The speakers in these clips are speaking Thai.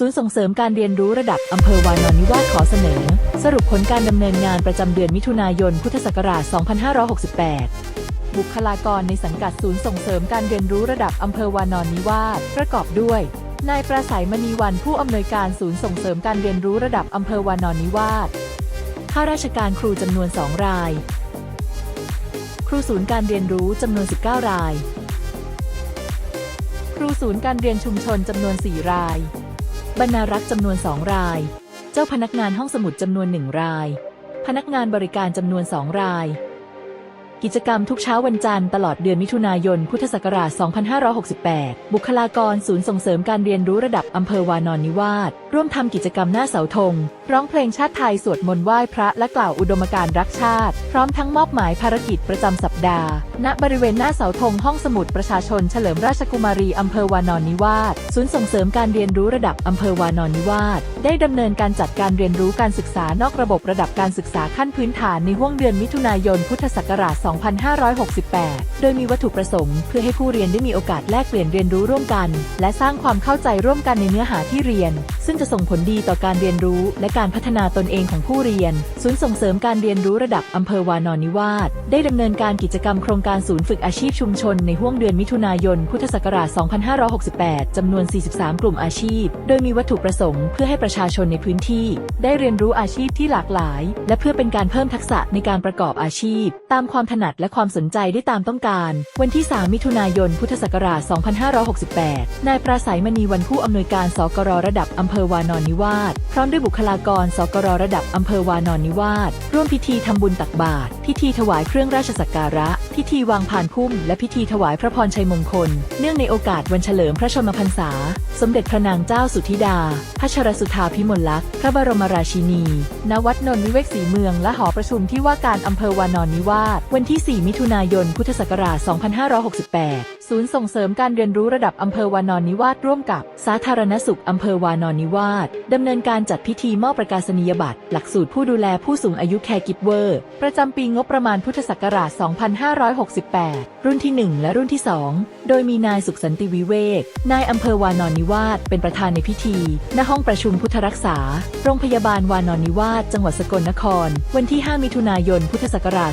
ศูนย์ส่งเสริมการเรียนรู้ระดับอำเภอวานอนนิวาสขอเสนอ สรุปผลการดำเนินงานประจำเดือนมิถุนายน พุทธศักราช 2568 บุคลากรในสังกัดศูนย์ส่งเสริมการเรียนรู้ระดับอำเภอวานอนนิวาสประกอบด้วย นายประสัยมณีวันผู้อำนวยการศูนย์ส่งเสริมการเรียนรู้ระดับอำเภอวานอนนิวาสข้าราชการครูจำนวน 2 ราย ครูศูนย์การเรียนรู้จำนวน 19 ราย ครูศูนย์การเรียนชุมชนจำนวน 4 ราย บรรณารักษ์จำนวน 2 ราย เจ้าพนักงานห้องสมุดจำนวน 1 ราย พนักงานบริการจำนวน 2 ราย กิจกรรมทุกเช้าวันจันทร์ตลอดเดือนมิถุนายน พุทธศักราช 2568 บุคลากรศูนย์ส่งเสริมการเรียนรู้ระดับอำเภอวานอนนิวาสร่วมทำกิจกรรมหน้าเสาธง ร้องเพลงชาติไทยสวดมนต์ไหว้พระและกล่าวอุดมการณ์รักชาติ พร้อมทั้งมอบหมายภารกิจประจำสัปดาห์ ณ บริเวณหน้าเสาธงห้องสมุดประชาชนเฉลิมราชกุมารีอำเภอวานอนนิวาสศูนย์ส่งเสริมการเรียนรู้ระดับอำเภอวานอนนิวาสได้ดำเนินการจัดการเรียนรู้การศึกษานอกระบบระดับการศึกษาขั้นพื้นฐานในห่วงเดือนมิถุนายนพุทธศักราช2568 โดยมีวัตถุประสงค์เพื่อให้ผู้เรียนได้มีโอกาสแลกเปลี่ยนเรียนรู้ร่วมกัน และสร้างความเข้าใจร่วมกันในเนื้อหาที่เรียน ซึ่งจะส่งผลดีต่อการเรียนรู้และการพัฒนาตนเองของผู้เรียน ศูนย์ส่งเสริมการเรียนรู้ระดับอำเภอวานอนนิวาสได้ดำเนินการกิจกรรมโครงการศูนย์ฝึกอาชีพชุมชนในห่วงเดือนมิถุนายน พุทธศักราช 2568 จำนวน 43 กลุ่มอาชีพ โดยมีวัตถุประสงค์เพื่อให้ประชาชนในพื้นที่ ได้เรียนรู้อาชีพที่หลากหลาย และเพื่อเป็นการเพิ่มทักษะในการประกอบอาชีพ ตามความถนัดและความสนใจได้ตามต้องการ วันที่ 3 มิถุนายน พุทธศักราช 2568 นายปราศัยมณีวันผู้อำนวยการสกรระดับอำเภอวานอนนิวาสพร้อมด้วยบุคลากรสกรระดับอำเภอวานอนนิวาสร่วมพิธีทำบุญตักบาตรพิธีถวายเครื่องราชสักการะ พิธีวางผ่านพุ่ม และพิธีถวายพระพรชัยมงคล เนื่องในโอกาสวันเฉลิมพระชนมพรรษา สมเด็จพระนางเจ้าสุธิดา พระชรสุธาพิมลลักษณ์พระบรมราชินี ณ วัดนนท์วิเวกศรีเมือง และหอประชุมที่ว่าการอำเภอวานอนนิวาส วันที่ 4 มิถุนายน พุทธศักราช 2568 ศูนย์ส่งเสริมการเรียนรู้ระดับอำเภอวานอนนิวาสร่วมกับ สาธารณสุขอำเภอวานอนนิวาสดำเนินการจัดพิธีมอบประกาศนียบัตร หลักสูตรผู้ดูแลผู้สูงอายุแคร์กิฟเวอร์ ประจำปีงบประมาณพุทธศักราช 256 2568 รุ่นที่ 1 และรุ่นที่ 2 โดยมีนายสุขสันติวิเวก นายอำเภอวานอนนิวาสเป็นประธานในพิธี ณ ห้องประชุมพุทธรักษา โรงพยาบาลวานอนนิวาสจังหวัดสกลนคร วันที่ 5 มิถุนายน พุทธศักราช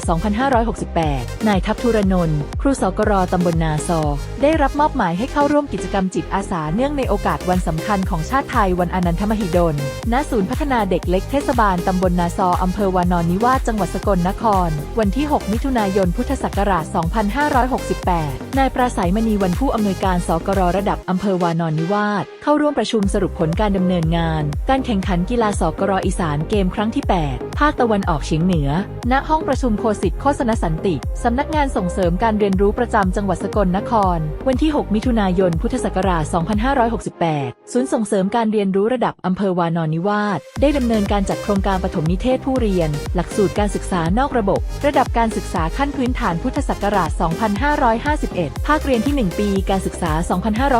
2568 นายทัพธุรนนท์ครูสกรตำบลนาซอ ได้รับมอบหมายให้เข้าร่วมกิจกรรมจิตอาสาเนื่องในโอกาสวันสำคัญของชาติไทยวันอนันทมหิดล ณ ศูนย์พัฒนาเด็กเล็กเทศบาลตำบลนาซออำเภอวานอนนิวาสจังหวัดสกลนคร วันที่ 6 มิถุนายน พุทธศักราช2568 นายปราศัยมณีวันผู้อำนวยการสกรระดับอำเภอวานอนนิวาสเข้าร่วมประชุมสรุปผลการดำเนินงาน การแข่งขันกีฬาสกรอีสานเกมครั้งที่ 8 ภาคตะวันออกเฉียงเหนือ ณ ห้องประชุมโคสิตโฆษณสันติสำนักงานส่งเสริมการเรียนรู้ประจำจังหวัดสกลนคร วันที่ 6 มิถุนายน พุทธศักราช 2568 ศูนย์ส่งเสริมการเรียนรู้ระดับอำเภอวานอนนิวาสได้ดำเนินการจัดโครงการปฐมนิเทศผู้เรียน หลักสูตรการศึกษานอกระบบ ระดับการศึกษาขั้นพื้นฐานพุทธศักราช 2551 ภาคเรียนที่ 1 ปีการศึกษา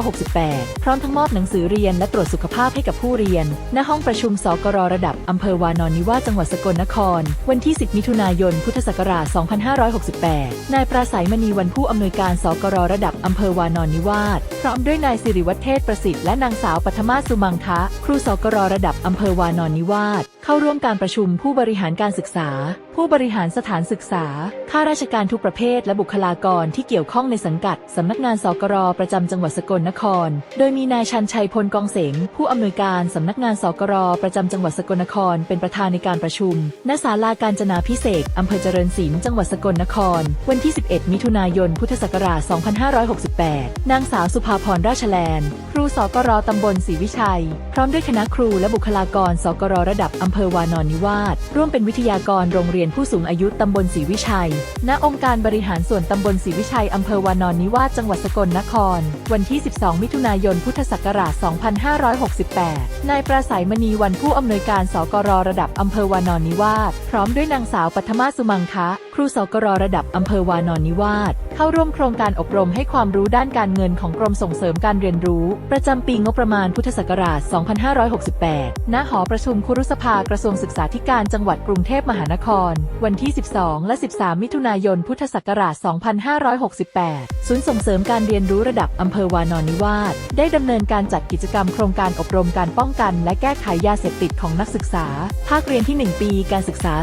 2568 พร้อมทั้งมอบหนังสือเรียนและตรวจสุขภาพให้กับผู้เรียน ณ ห้องประชุมสกรระดับอำเภอวานอนนิวาสจังหวัดสกลนคร วันที่ 10 มิถุนายน พุทธศักราช 2568 นายปราศัยมณีวันผู้อำนวยการสกรระดับอำเภอวานอนนิวาสพร้อมด้วยนายสิริวัฒเทศประสิทธิ์และนางสาวปัทมาสุมังคะ ครูสกรระดับอำเภอวานอนนิวาสเข้าร่วมการประชุมผู้บริหารการศึกษา ผู้บริหารสถานศึกษา ข้าราชการทุกประเภทและบุคลากรที่เกี่ยวข้องในสังกัด สำนักงานสกรประจำจังหวัดสกลนคร โดยมีนายชันชัยพลกองเสง ผู้อำนวยการสำนักงานสกรประจำจังหวัดสกลนคร เป็นประธานในการประชุม ณ ศาลาการจนาพิเศษอำเภอเจริญศิลป์ จังหวัดสกลนคร วันที่ 11 มิถุนายน พุทธศักราช 2560 48นางสาวสุภาพรราชแลนครูสกรตำบลศรีวิชัย พร้อมด้วยคณะครูและบุคลากรสกรระดับอำเภอวานอนนิวาสร่วมเป็นวิทยากรโรงเรียนผู้สูงอายุตำบลศรีวิชัย ณ องค์การบริหารส่วนตำบลศรีวิชัยอำเภอวานอนนิวาสจังหวัดสกลนคร วันที่ 12 มิถุนายน พุทธศักราช 2568 นายประสัยมณีวันผู้อำนวยการสกรระดับอำเภอวานอนนิวาสพร้อมด้วยนางสาวปัทมาสุมังคะ ครูสกรระดับอำเภอวานอนนิวาสเข้าร่วมโครงการอบรมให้ความรู้ด้านการเงินของกรมส่งเสริมการเรียนรู้ ประจำปีงบประมาณพุทธศักราช 2568 ณ หอประชุมคุรุสภากระทรวงศึกษาธิการจังหวัดกรุงเทพมหานคร วันที่ 12 และ 13 มิถุนายน พุทธศักราช 2568 ศูนย์ส่งเสริมการเรียนรู้ระดับอำเภอวานอนนิวาสได้ดำเนินการจัดกิจกรรมโครงการอบรมการป้องกัน และแก้ไขยาเสพติดของนักศึกษา ภาคเรียนที่ 1 ปีการศึกษา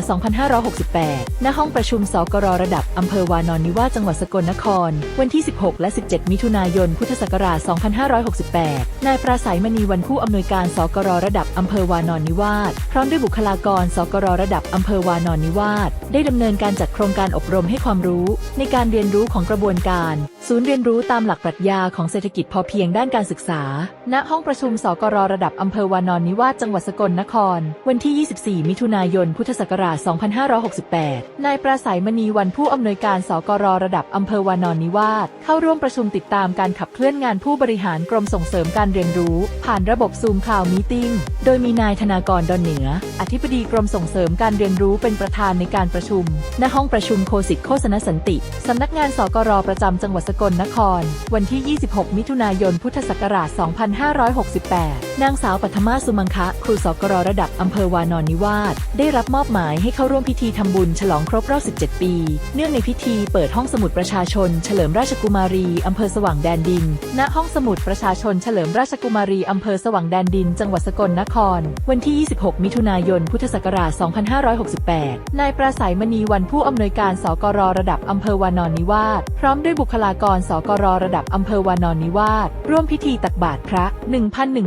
2568 ณ ห้องประชุมสกรระดับอำเภอวานอนนิวาสจังหวัดสกลนคร วันที่ 16 และ 17 มิถุนายน พุทธศักราช 2568 นายปราศัยมณีวันผู้อำนวยการสกรระดับอำเภอวานอนนิวาสพร้อมด้วยบุคลากรสกรระดับอำเภอวานอนนิวาสได้ดำเนินการจัดโครงการอบรมให้ความรู้ ในการเรียนรู้ของกระบวนการ ศูนย์เรียนรู้ตามหลักปรัชญาของเศรษฐกิจพอเพียงด้านการศึกษา ณ ห้องประชุมสกรระดับอำเภอวานอนนิวาสจังหวัดสกลนคร วันที่ 24 มิถุนายน พุทธศักราช 2568 นายปราศัยมณีวันผู้อำนวยการสกรระดับอำเภอวานอนนิวาสเข้าร่วมประชุมติดตามการขับเคลื่อนงานผู้บริหารกรมส่งเสริมการเรียนรู้ ผ่านระบบซูมคลาวมีติ้งโดยมีนายธนากรดอนเหนือ อธิบดีกรมส่งเสริมการเรียนรู้เป็นประธานในการประชุม ณห้องประชุมโคสิทธิ์โฆษณสันติสำนักงานสกรประจำจังหวัดสกลนคร วันที่ 26 มิถุนายนพุทธศักราช 2568 นางสาวปัทมาสุมังคะ ครูสกรระดับอำเภอวานอนนิวาสได้รับมอบหมายให้เข้าร่วมพิธีทำบุญฉลองครบรอบ7 ปี เนื่องในพิธีเปิดห้องสมุดประชาชน เฉลิมราชกุมารี อำเภอสว่างแดนดิน ณ ห้องสมุดประชาชน เฉลิมราชกุมารี อำเภอสว่างแดนดิน จังหวัดสกลนคร วันที่ 26 มิถุนายน พุทธศักราช 2568 นายปราศัยมณีวันผู้อำนวยการสกรระดับอำเภอวานอนนิวาส พร้อมด้วยบุคลากรสกรระดับอำเภอวานอนนิวาส ร่วมพิธีตักบาตรพระ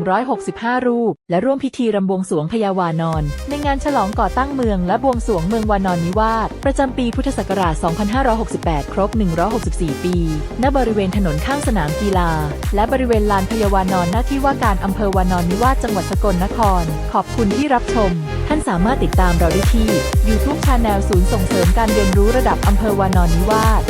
1,165 รูป และร่วมพิธีรำบวงสวงพญาวานอน ในงานฉลองก่อตั้งเมืองและบวงสวงเมืองวานอนนิวาส ประจำปีพุทธศักราช 2568 ครบ 164 ปี ณ บริเวณถนนข้างสนามกีฬา และบริเวณลานพยาวานอนหน้าที่ว่าการอำเภอวานอนนิวาสจังหวัดสกลนคร ขอบคุณที่รับชม ท่านสามารถติดตามเราได้ที่ YouTube Channel ศูนย์ส่งเสริมการเรียนรู้ระดับอำเภอวานอนนิวาส